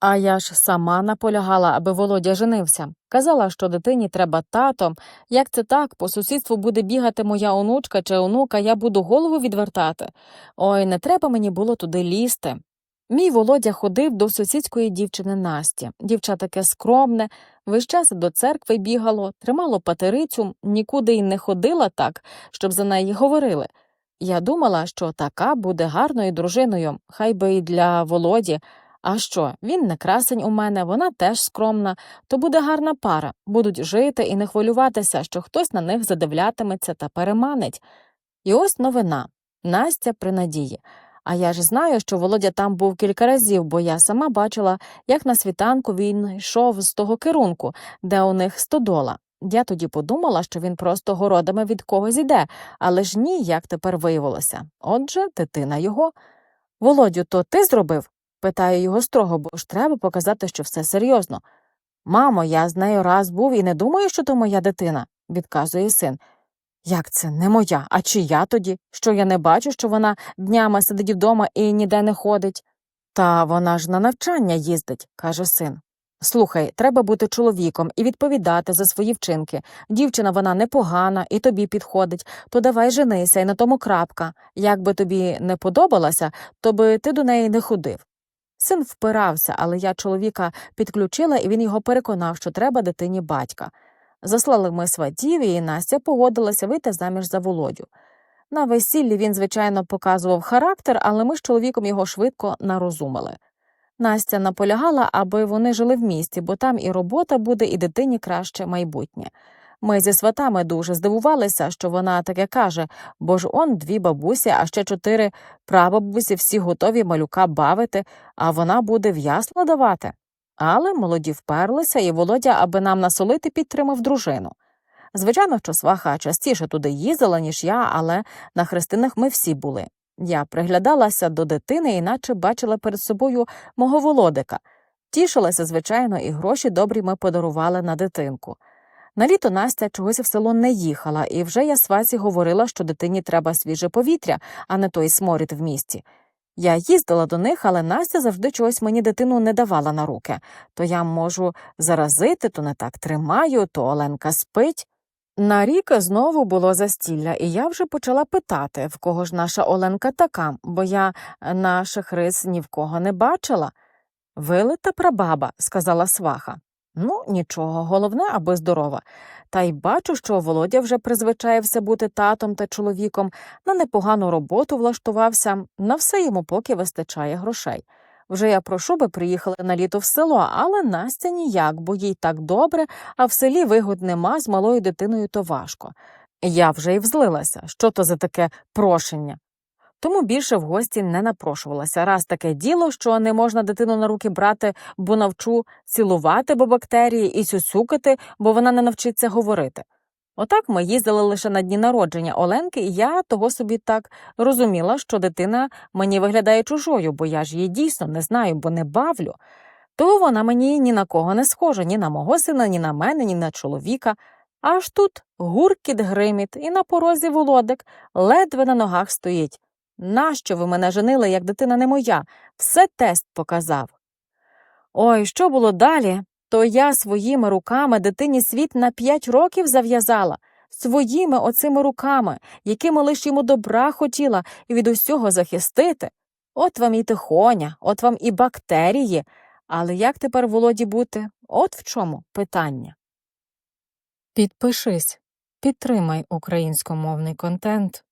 А я ж сама наполягала, аби Володя женився. Казала, що дитині треба тато. Як це так, по сусідству буде бігати моя онучка чи онука, я буду голову відвертати. Ой, не треба мені було туди лізти. Мій Володя ходив до сусідської дівчини Насті. Дівча таке скромне, весь час до церкви бігало, тримало патерицю, нікуди й не ходила так, щоб за неї говорили. Я думала, що така буде гарною дружиною, хай би і для Володі. А що, він не красень у мене, вона теж скромна, то буде гарна пара, будуть жити і не хвилюватися, що хтось на них задивлятиметься та переманить. І ось новина Настя при надії. А я ж знаю, що Володя там був кілька разів, бо я сама бачила, як на світанку він йшов з того керунку, де у них стодола. Я тоді подумала, що він просто городами від когось іде, але ж ні, як тепер виявилося. Отже, дитина його. Володю, то ти зробив? Питаю його строго, бо ж треба показати, що все серйозно. Мамо, я з нею раз був і не думаю, що то моя дитина, відказує син. Як це не моя, а чия тоді? Що я не бачу, що вона днями сидить вдома і ніде не ходить? Та вона ж на навчання їздить, каже син. Слухай, треба бути чоловіком і відповідати за свої вчинки. Дівчина вона непогана і тобі підходить, то давай женися, і на тому крапка. Як би тобі не подобалося, то би ти до неї не ходив. Син впирався, але я чоловіка підключила, і він його переконав, що треба дитині батька. Заслали ми сватів, і Настя погодилася вийти заміж за Володю. На весіллі він, звичайно, показував характер, але ми з чоловіком його швидко нарозумили. Настя наполягала, аби вони жили в місті, бо там і робота буде, і дитині краще майбутнє. Ми зі сватами дуже здивувалися, що вона таке каже, бо ж он дві бабусі, а ще чотири прабабусі всі готові малюка бавити, а вона буде в ясло давати. Але молоді вперлися, і Володя, аби нам насолити, підтримав дружину. Звичайно, що сваха частіше туди їздила, ніж я, але на хрестинах ми всі були. Я приглядалася до дитини і наче бачила перед собою мого володика. Тішилася, звичайно, і гроші добрі ми подарували на дитинку. На літо Настя чогось в село не їхала, і вже я сваці говорила, що дитині треба свіже повітря, а не той сморід в місті. Я їздила до них, але Настя завжди чогось мені дитину не давала на руки. То я можу заразити, то не так тримаю, то Оленка спить. На рік знову було застілля, і я вже почала питати, в кого ж наша Оленка така, бо я наших рис ні в кого не бачила. Вилита прабаба, сказала сваха. Ну, нічого, головне, аби здорова. Та й бачу, що Володя вже призвичаєвся бути татом та чоловіком, на непогану роботу влаштувався, на все йому поки вистачає грошей. Вже я прошу би приїхали на літо в село, але Настя ніяк, бо їй так добре, а в селі вигод нема з малою дитиною то важко. Я вже й взлилася, що то за таке прошення. Тому більше в гості не напрошувалася. Раз таке діло, що не можна дитину на руки брати, бо навчу цілувати бо бактерії і сюсюкати, бо вона не навчиться говорити. Отак ми їздили лише на дні народження Оленки, і я того собі так розуміла, що дитина мені виглядає чужою, бо я ж її дійсно не знаю, бо не бавлю. То вона мені ні на кого не схожа, ні на мого сина, ні на мене, ні на чоловіка. Аж тут гуркіт гриміт, і на порозі володик ледве на ногах стоїть. Нащо ви мене женили, як дитина не моя? Все тест показав. Ой, що було далі? То я своїми руками дитині світ на п'ять років зав'язала, своїми оцими руками, якими лиш йому добра хотіла і від усього захистити. От вам і тихоня, от вам і бактерії. Але як тепер володі бути? От в чому питання. Підпишись, підтримай українськомовний контент.